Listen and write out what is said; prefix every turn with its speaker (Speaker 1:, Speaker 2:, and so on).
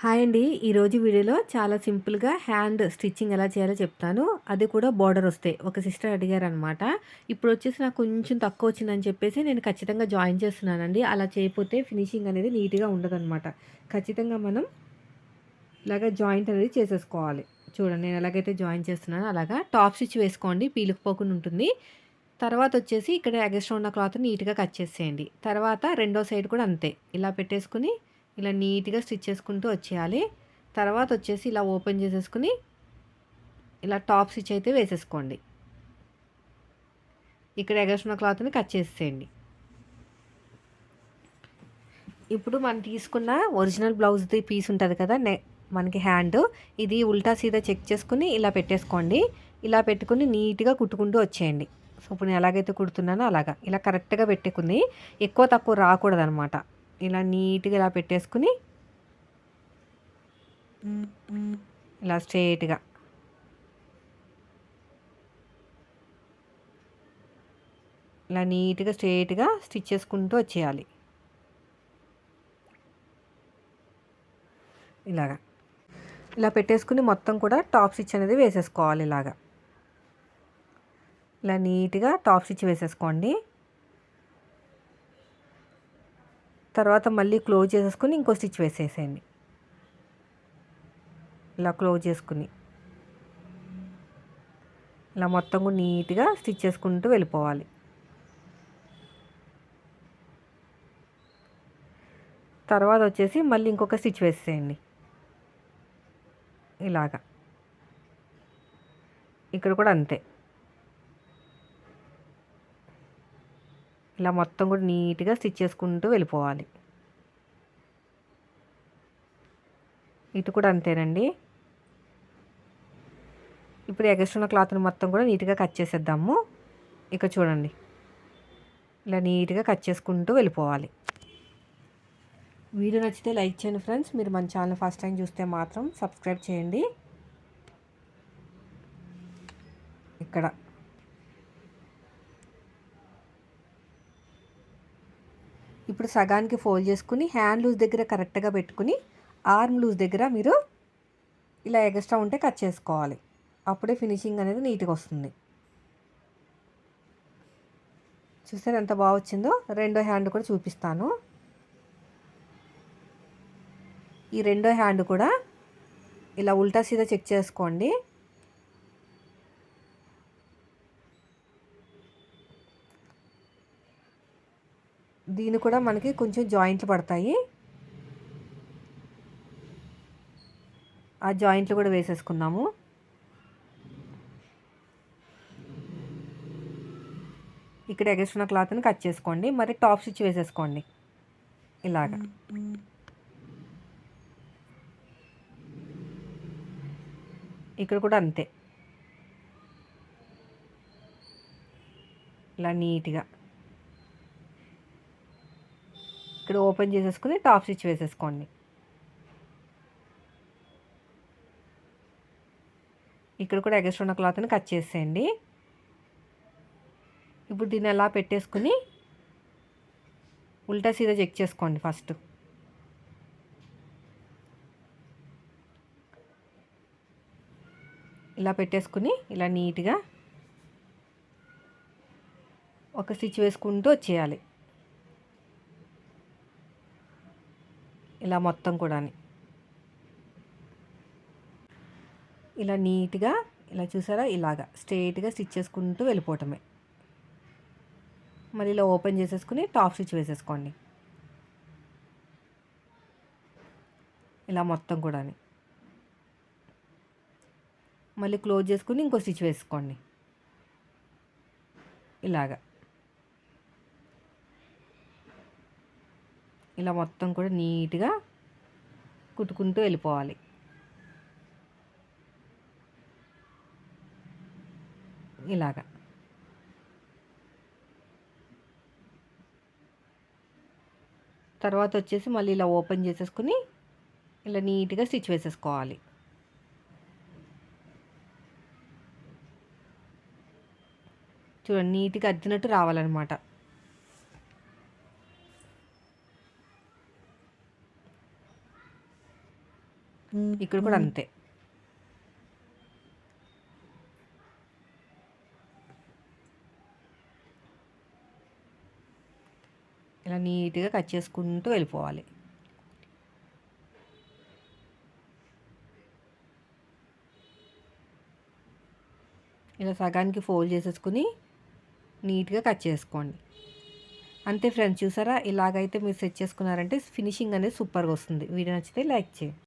Speaker 1: Hi అండి. ఈరోజు వీడియోలో చాలా సింపుల్గా హ్యాండ్ స్టిచ్చింగ్ ఎలా చేయాలో చెప్తాను. అది కూడా బార్డర్ వస్తే. ఒక సిస్టర్ అడిగారు అనమాట ఇప్పుడు వచ్చేసి నాకు కొంచెం తక్కువ వచ్చిందని చెప్పేసి నేను ఖచ్చితంగా జాయిన్ చేస్తున్నానండి. అలా చేయకపోతే ఫినిషింగ్ అనేది నీట్గా ఉండదన్నమాట ఖచ్చితంగా మనం ఇలాగ జాయింట్ అనేది చేసేసుకోవాలి. చూడండి నేను ఎలాగైతే జాయిన్ చేస్తున్నానో అలాగా టాప్ స్టిచ్ వేసుకోండి. పీలుకుపోకుండా ఉంటుంది. తర్వాత వచ్చేసి ఇక్కడ ఎగస్ట్రా ఉన్న క్లాత్ నీట్గా కట్ చేసేయండి. తర్వాత రెండో సైడ్ కూడా అంతే. ఇలా పెట్టేసుకుని ఇలా నీట్గా స్టిచ్ చేసుకుంటూ వచ్చేయాలి. తర్వాత వచ్చేసి ఇలా ఓపెన్ చేసేసుకుని ఇలా టాప్ స్టిచ్ అయితే వేసేసుకోండి. ఇక్కడ ఎగస్ట్రా క్లాత్ని కట్ చేసేయండి ఇప్పుడు మనం తీసుకున్న ఒరిజినల్ బ్లౌజ్ది పీస్ ఉంటుంది కదా నె మనకి హ్యాండ్. ఇది ఉల్టా సీదా చెక్ చేసుకుని ఇలా పెట్టేసుకోండి. ఇలా పెట్టుకుని నీట్గా కుట్టుకుంటూ వచ్చేయండి. సో ఇప్పుడు నేను ఎలాగైతే కుడుతున్నానో అలాగా. ఇలా కరెక్ట్గా పెట్టుకుని ఎక్కువ తక్కువ రాకూడదు అనమాట ఇలా నీట్గా ఇలా పెట్టేసుకుని ఇలా స్ట్రేట్గా ఇలా నీట్గా స్ట్రేట్గా స్టిచ్ చేసుకుంటూ వచ్చేయాలి. ఇలాగా. ఇలా పెట్టేసుకుని మొత్తం కూడా టాప్ స్టిచ్ అనేది వేసేసుకోవాలి ఇలాగా. ఇలా నీట్గా టాప్ స్టిచ్ వేసేసుకోండి. తర్వాత మళ్ళీ క్లోజ్ చేసేసుకుని ఇంకో స్టిచ్ వేసేసేయండి. ఇలా క్లోజ్ చేసుకుని. ఇలా మొత్తం కూడా నీట్గా స్టిచ్ చేసుకుంటూ వెళ్ళిపోవాలి. తర్వాత వచ్చేసి మళ్ళీ ఇంకొక స్టిచ్ వేసేయండి. ఇలాగా. ఇక్కడ కూడా అంతే. ఇలా మొత్తం కూడా నీట్గా స్టిచ్ చేసుకుంటూ వెళ్ళిపోవాలి. ఇటు కూడా అంతేనండి. ఇప్పుడు ఎగస్ట్రున్న క్లాత్ని మొత్తం కూడా నీట్గా కట్ చేసేద్దాము. ఇక చూడండి. ఇలా నీట్గా కట్ చేసుకుంటూ వెళ్ళిపోవాలి. వీడియో నచ్చితే లైక్ చేయండి ఫ్రెండ్స్. మీరు మన ఛానల్ ఫస్ట్ టైం చూస్తే మాత్రం సబ్స్క్రైబ్ చేయండి. ఇక్కడ ఇప్పుడు సగానికి ఫోల్డ్ చేసుకుని హ్యాండ్ లూజ్ దగ్గర కరెక్ట్గా పెట్టుకుని ఆర్మ్ లూజ్ దగ్గర మీరు ఇలా ఎక్స్ట్రా ఉంటే కట్ చేసుకోవాలి. అప్పుడే ఫినిషింగ్ అనేది నీట్గా వస్తుంది. చూసారు ఎంత బాగా వచ్చిందో? రెండో హ్యాండ్ కూడా చూపిస్తాను. ఈ రెండో హ్యాండ్ కూడా ఇలా ఉల్టా సీదా చెక్ చేసుకోండి. దీని కూడా మనకి కొంచెం జాయింట్లు పడతాయి. ఆ జాయింట్లు కూడా వేసేసుకున్నాము. ఇక్కడ ఎగస్ట్రున్న క్లాత్ని కట్ చేసుకోండి. మరి టాప్ స్టిచ్ వేసేసుకోండి. ఇలాగా. ఇక్కడ కూడా అంతే. ఇలా నీట్గా. ఇక్కడ ఓపెన్ చేసేసుకుని టాప్ స్టిచ్ వేసేసుకోండి. ఇక్కడ కూడా ఎగస్ట్రా ఉన్న క్లాత్ని కట్ చేసేయండి. ఇప్పుడు దీన్ని ఎలా పెట్టేసుకుని ఉల్టా సీదా చెక్ చేసుకోండి ఫస్ట్. ఇలా పెట్టేసుకుని ఇలా నీట్గా ఒక స్టిచ్ వేసుకుంటూ వచ్చేయాలి. ఇలా మొత్తం కూడా ఇలా నీట్గా ఇలా చూసారా? ఇలాగా స్ట్రైట్గా స్టిచ్ చేసుకుంటూ వెళ్ళిపోవటమే. మళ్ళీ ఇలా ఓపెన్ చేసేసుకుని టాప్ స్టిచ్ వేసేసుకోండి. ఇలా మొత్తం కూడా మళ్ళీ క్లోజ్ చేసుకుని ఇంకో స్టిచ్ వేసుకోండి. ఇలాగా. ఇలా మొత్తం కూడా నీట్గా కుట్టుకుంటూ వెళ్ళిపోవాలి. ఇలాగా. తర్వాత వచ్చేసి మళ్ళీ ఇలా ఓపెన్ చేసేసుకుని ఇలా నీట్గా స్టిచ్ వేసేసుకోవాలి. చూడండి నీట్గా అద్దినట్టు రావాలన్నమాట. ఇక్కడ కూడా అంతే. ఇలా నీట్గా కట్ చేసుకుంటూ వెళ్ళిపోవాలి. ఇలా సగానికి ఫోల్డ్ చేసేసుకుని నీట్గా కట్ చేసుకోండి. అంతే ఫ్రెండ్స్ చూసారా? ఇలాగైతే మీరు సెట్ చేసుకున్నారంటే ఫినిషింగ్ అనేది సూపర్గా వస్తుంది. వీడియో నచ్చితే లైక్ చేయండి.